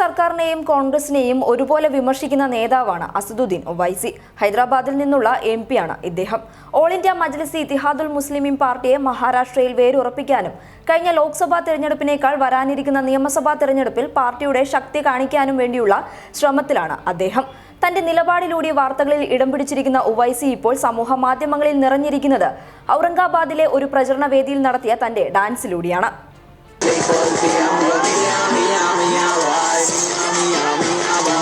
സർക്കാരിനെയും കോൺഗ്രസിനെയും ഒരുപോലെ വിമർശിക്കുന്ന നേതാവാണ് അസദുദ്ദീൻ ഒവൈസി. ഹൈദരാബാദിൽ നിന്നുള്ള എം ആണ് ഇദ്ദേഹം. ഓൾ ഇന്ത്യ മജ്ലിസ് ഇത്തിഹാദുൽ മുസ്ലിമീം പാർട്ടിയെ മഹാരാഷ്ട്രയിൽ വേരുറപ്പിക്കാനും കഴിഞ്ഞ ലോക്സഭാ തെരഞ്ഞെടുപ്പിനേക്കാൾ വരാനിരിക്കുന്ന നിയമസഭാ തെരഞ്ഞെടുപ്പിൽ പാർട്ടിയുടെ ശക്തി കാണിക്കാനും വേണ്ടിയുള്ള ശ്രമത്തിലാണ് അദ്ദേഹം. തന്റെ നിലപാടിലൂടെ വാർത്തകളിൽ ഇടം പിടിച്ചിരിക്കുന്ന ഉവൈസി ഇപ്പോൾ സമൂഹ മാധ്യമങ്ങളിൽ നിറഞ്ഞിരിക്കുന്നത് ഔറംഗാബാദിലെ ഒരു പ്രചരണ വേദിയിൽ നടത്തിയ തന്റെ ഡാൻസിലൂടെയാണ്. Because the I'm gonna be, I'm, I'm, I'm, I'm, I'm, I'm, I'm, I'm, I'm,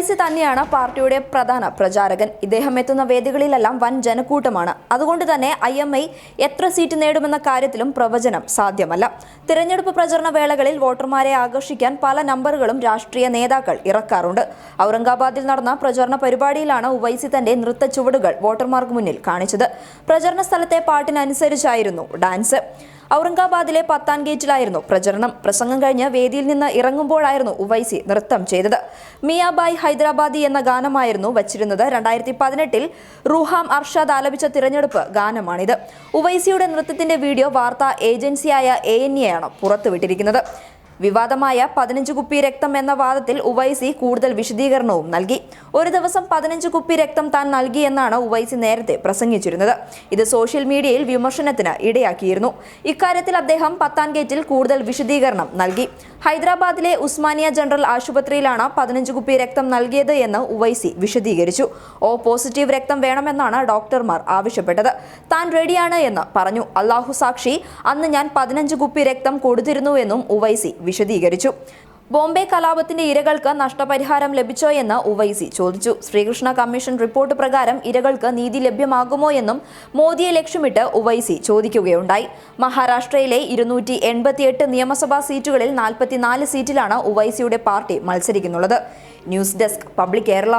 Owaisi തന്നെയാണ് പാർട്ടിയുടെ പ്രധാന പ്രചാരകൻ. ഇദ്ദേഹം എത്തുന്ന വേദികളിലെല്ലാം വൻ ജനക്കൂട്ടമാണ്. അതുകൊണ്ട് തന്നെ ഐ എം ഐ എത്ര സീറ്റ് നേടുമെന്ന കാര്യത്തിലും പ്രവചനം സാധ്യമല്ല. തിരഞ്ഞെടുപ്പ് പ്രചരണ വേളകളിൽ വോട്ടർമാരെ ആകർഷിക്കാൻ പല നമ്പറുകളും രാഷ്ട്രീയ നേതാക്കൾ ഇറക്കാറുണ്ട്. ഔറംഗാബാദിൽ നടന്ന പ്രചരണ പരിപാടിയിലാണ് ഉവൈസി തന്റെ നൃത്ത ചുവടുകൾ വോട്ടർമാർക്ക് മുന്നിൽ കാണിച്ചത്. പ്രചരണ സ്ഥലത്തെ പാട്ടിനനുസരിച്ചായിരുന്നു ഡാൻസ്. ഔറംഗാബാദിലെ പത്താൻ ഗേറ്റിലായിരുന്നു പ്രചരണം. പ്രസംഗം കഴിഞ്ഞ് വേദിയിൽ നിന്ന് ഇറങ്ങുമ്പോഴായിരുന്നു ഉവൈസി നൃത്തം ചെയ്തത്. മിയാബായ് ഹൈദരാബാദി എന്ന ഗാനമായിരുന്നു വച്ചിരുന്നത്. രണ്ടായിരത്തി പതിനെട്ടിൽ റുഹാം അർഷാദ് ആലപിച്ച തിരഞ്ഞെടുപ്പ് ഗാനമാണിത്. ഉവൈസിയുടെ നൃത്തത്തിന്റെ വീഡിയോ വാർത്താ ഏജൻസിയായ എ എൻ എയാണ് പുറത്തുവിട്ടിരിക്കുന്നത്. വിവാദമായ പതിനഞ്ച് കുപ്പി രക്തം എന്ന വാദത്തിൽ ഉവൈസി കൂടുതൽ വിശദീകരണവും നൽകി. ഒരു ദിവസം പതിനഞ്ച് കുപ്പി രക്തം താൻ നൽകിയെന്നാണ് ഉവൈസി നേരത്തെ പ്രസംഗിച്ചിരുന്നത്. ഇത് സോഷ്യൽ മീഡിയയിൽ വിമർശനത്തിന് ഇടയാക്കിയിരുന്നു. ഇക്കാര്യത്തിൽ അദ്ദേഹം പത്താൻ ഗേറ്റിൽ കൂടുതൽ വിശദീകരണം നൽകി. ഹൈദരാബാദിലെ ഉസ്മാനിയ ജനറൽ ആശുപത്രിയിലാണ് പതിനഞ്ച് കുപ്പി രക്തം നൽകിയത് എന്ന് ഉവൈസി വിശദീകരിച്ചു. ഓ പോസിറ്റീവ് രക്തം വേണമെന്നാണ് ഡോക്ടർമാർ ആവശ്യപ്പെട്ടത്. താൻ റെഡിയാണ് എന്ന് പറഞ്ഞു. അള്ളാഹു സാക്ഷി അന്ന് ഞാൻ പതിനഞ്ച് കുപ്പി രക്തം കൊടുത്തിരുന്നുവെന്നും ഉവൈസി വിശദീകരിച്ചു. ബോംബെ കലാപത്തിന്റെ ഇരകൾക്ക് നഷ്ടപരിഹാരം ലഭിച്ചോ എന്ന് ഉവൈസി ചോദിച്ചു. ശ്രീകൃഷ്ണ കമ്മീഷൻ റിപ്പോർട്ട് പ്രകാരം ഇരകൾക്ക് നീതി ലഭ്യമാകുമോ എന്നും മോദിയെ ലക്ഷ്യമിട്ട് ഉവൈസി ചോദിക്കുകയുണ്ടായി. മഹാരാഷ്ട്രയിലെ ഇരുന്നൂറ്റി എൺപത്തിയെട്ട് നിയമസഭാ സീറ്റുകളിൽ നാൽപ്പത്തിനാല് സീറ്റിലാണ് ഉവൈസിയുടെ പാർട്ടി മത്സരിക്കുന്നുള്ളത് ന്യൂസ് ഡെസ്ക് പബ്ലിക് കേരള.